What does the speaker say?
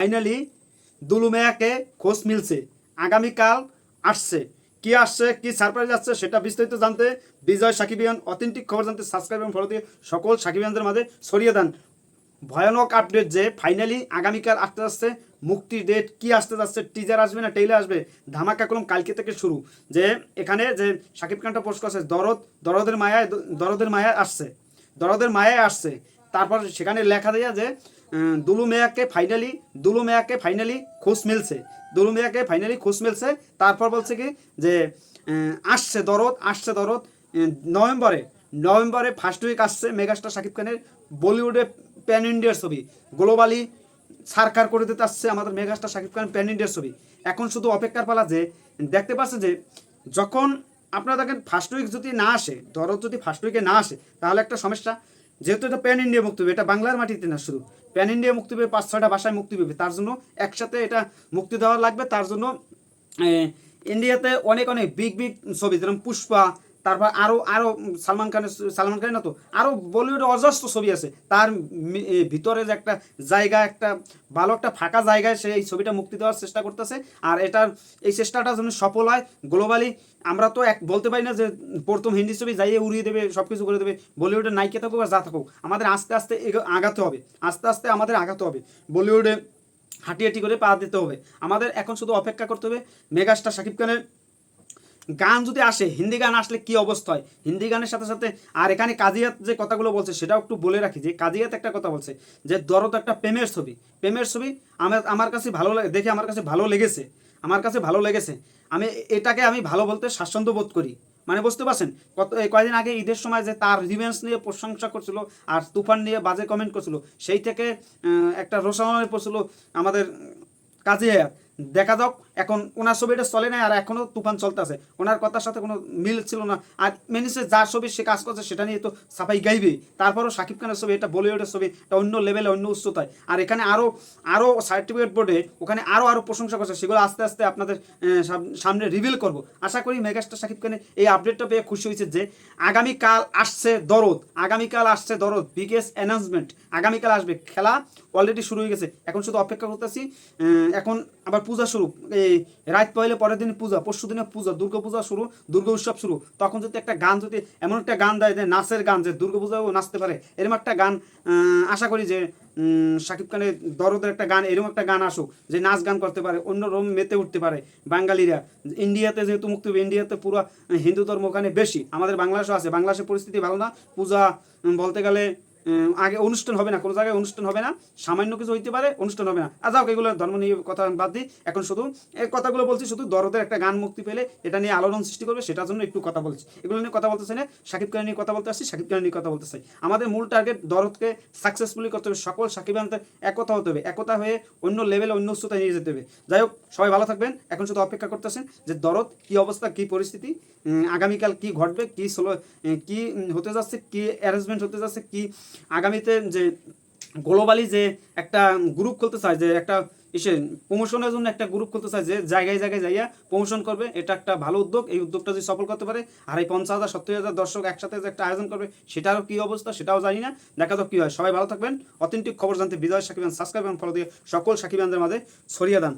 Finally দুলুমেয়াকে খোঁজ মিলছে। আগামীকাল আসছে। কি আসছে, কি সারপ্রাইজ আসছে, সেটা বিস্তারিত জানতে বিজয় সাকিবিয়ান অথেন্টিক খবর জানতে সাবস্ক্রাইব এবং ফলো দিয়ে সকল সাকিবিয়ানদের মাঝে ছড়িয়ে দেন। ভয়ানক আপডেট যে ফাইনালি আগামীকাল আসতে যাচ্ছে মুক্তির ডেট কি আসতে যাচ্ছে টিজার আসবে না টেইলার আসবে, ধামাকা কলম কালকে থেকে শুরু। যে এখানে যে সাকিব খানটা পোস্ট করছে, দরদ, দরদের মায়ায় দরদের মায়ায় আসছে। দরদের মায়ায় আসছে। তারপর সেখানে লেখা দেয়া যে দুলু মেয়াকে ফাইনালি দুলু মেয়াকে ফাইনালি খোঁজ মিলছে। দুলু মেয়াকে ফাইনালি খোঁজ মিলছে। তারপর বলছে কি যে আসছে দরদ আসছে দরদ। নভেম্বরে নভেম্বরে ফার্স্ট উইক আসছে মেগাস্টার শাকিব খানের বলিউডে প্যান ইন্ডিয়ার ছবি। গ্লোবালি সারকার করে দিতে আসছে আমাদের মেগাস্টার শাকিব খান প্যান ইন্ডিয়ার ছবি। এখন শুধু অপেক্ষার পালা যে, দেখতে পাচ্ছে যে, যখন আপনারা দেখেন ফার্স্ট উইক যদি না আসে, দরদ যদি ফার্স্ট উইকে না আসে, তাহলে একটা সমস্যা। যেহেতু এটা প্যান ইন্ডিয়া মুক্তি এটা বাংলার মাটিতে না শুরু প্যান ইন্ডিয়া মুক্তি পেয়ে পাঁচ ছয়টা ভাষায় মুক্তি পাবে তার জন্য একসাথে এটা মুক্তি দেওয়া লাগবে। তার জন্য ইন্ডিয়াতে অনেক অনেক বিগ বিগ ছবি যেরকম পুষ্পা তারপর আরও আরও সালমান খানের সালমান খানের না তো আরও বলিউডে অজস্র ছবি আছে। তার ভিতরে যে একটা জায়গা, একটা ভালো একটা ফাঁকা জায়গায় সে এই ছবিটা মুক্তি দেওয়ার চেষ্টা করতেছে। আর এটার, এই চেষ্টাটা যেন সফল হয় গ্লোবালি আমরা তো এক, বলতে পারি না যে প্রথম হিন্দি ছবি যাইয়ে উড়িয়ে দেবে সব কিছু করে দেবে, বলিউডের নায়িকা থাকুক আর যা থাকুক, আমাদের আস্তে আস্তে আগাতে হবে। আস্তে আস্তে আমাদের আগাতে হবে। বলিউডে হাঁটি হাঁটি করে পা দিতে হবে। আমাদের এখন শুধু অপেক্ষা করতে হবে, মেগাস্টার শাকিব খানের গান যদি আসে, হিন্দি গান আসলে কি অবস্থা হয়? হিন্দি গানের সাথে সাথে, আর এখানে কাজিয়াত যে কথাগুলো বলছে, সেটাও একটু বলে রাখি যে, কাজিয়াত একটা কথা বলছে যে, দরদ একটা প্রেমের ছবি। প্রেমের ছবি আমার আমার কাছে ভালো লাগে দেখে আমার কাছে ভালো লেগেছে। আমার কাছে ভালো লেগেছে। আমি এটাকে আমি ভালো বলতে স্বাচ্ছন্দ্য বোধ করি। মানে বুঝতে পারছেন? কত কয়েকদিন আগে ঈদের সময় যে তার রিভেন্স নিয়ে প্রশংসা করছিল আর তুফান নিয়ে বাজে কমেন্ট করছিল, সেই থেকে একটা রোষানো পড়ছিল আমাদের কাজে দেখা যাক, এখন ওনার ছবিটা চলে নাই আর এখনও তুফান চলতেছে। ওনার কথার সাথে কোনো মিল ছিল না। আর মেনিসে যার ছবি সে কাজ করছে, সেটা নিয়ে তো সাফাই গাইবেই। তারপরও শাকিব খানের ছবি, এটা বলিউডের ছবি, এটা অন্য লেভেলে অন্য উচ্চতায়। আর এখানে আরও আরও সার্টিফিকেট বোর্ডে ওখানে আরও আরও প্রশংসা করছে। সেগুলো আস্তে আস্তে আপনাদের সামনে রিভিল করব। আশা করি মেগাস্টার শাকিব খানের এই আপডেটটা পেয়ে খুশি হয়েছে যে আগামীকাল আসছে দরদ। আগামীকাল আসছে দরদ, বিগেস্ট অ্যানাউন্সমেন্ট আগামীকাল আসবে। খেলা অলরেডি শুরু হয়ে গেছে। এখন শুধু অপেক্ষা করতেছি এখন আবার পূজা শুরু, এই রাত পয়লে পরের দিন পূজা, পরশু দিনে পূজা দুর্গা পূজা শুরু, দুর্গা উৎসব শুরু। তখন যদি একটা গান যদি এমন একটা গান দেয় যে নাচের গান, যে দুর্গা পূজাও নাচতে পারে এরকম একটা গান আশা করি যে শাকিব খানের দরদের একটা গান এরকম একটা গান আসুক, যে নাচ গান করতে পারে, অন্য রকম মেতে উঠতে পারে বাঙালিরা। ইন্ডিয়াতে যেহেতু মুক্তি ইন্ডিয়াতে পুরো, হিন্দু ধর্ম ওখানে বেশি, আমাদের বাংলাদেশও আছে, বাংলাদেশের পরিস্থিতি ভালো না। পূজা বলতে গেলে আগে অনুষ্ঠান হবে না, কোনো জায়গায় অনুষ্ঠান হবে না, সামান্য কিছু হইতে পারে, অনুষ্ঠান হবে না। আর যাও, এগুলো ধর্ম নিয়ে কথা বাদ দিই এখন শুধু এই কথাগুলো বলছি, শুধু দরদের একটা গান মুক্তি পেলে এটা নিয়ে আলোড়ন সৃষ্টি করবে, সেটার জন্য একটু কথা বলছি। এগুলো নিয়ে কথা বলতে চাই না, সাকিব খান নিয়ে কথা বলতে আসছি, সাকিব খান নিয়ে কথা বলতে চাই আমাদের মূল টার্গেট দরদকে সাকসেসফুলি করতে হবে, সকল সাকিবানদের একতা হতে হবে, একতা হয়ে অন্য লেভেলে অন্য উচ্চতায় নিয়ে যেতে হবে। যাই হোক, সবাই ভালো থাকবেন, এখন শুধু অপেক্ষা করতেছেন যে দরদ কি অবস্থা, কি পরিস্থিতি আগামীকাল কি ঘটবে, কি সলো কি হতে যাচ্ছে, কি অ্যারেঞ্জমেন্ট হতে যাচ্ছে, কি আগামীতে যে গ্লোবালি যে একটা গ্রুপ খুলতে চায়, যে একটা ইসে প্রমোশনের জন্য একটা গ্রুপ খুলতে চায়, যে জায়গায় জায়গায় যাইয়া প্রমোশন করবে, এটা একটা ভালো উদ্যোগ। এই উদ্যোগটা যদি সফল করতে পারে, আর এই পঞ্চাশ হাজার, সত্তর হাজার দর্শক একসাথে যে একটা আয়োজন করবে, সেটারও কি অবস্থা সেটাও জানি না। দেখা যাক কি হয়। সবাই ভালো থাকবেন। অথেন্টিক খবর জানতে বিজয় সাকিবান সাবস্ক্রাইব এবং ফলো দিয়ে সকল সাকিবানদের মাঝে ছড়িয়ে দেন।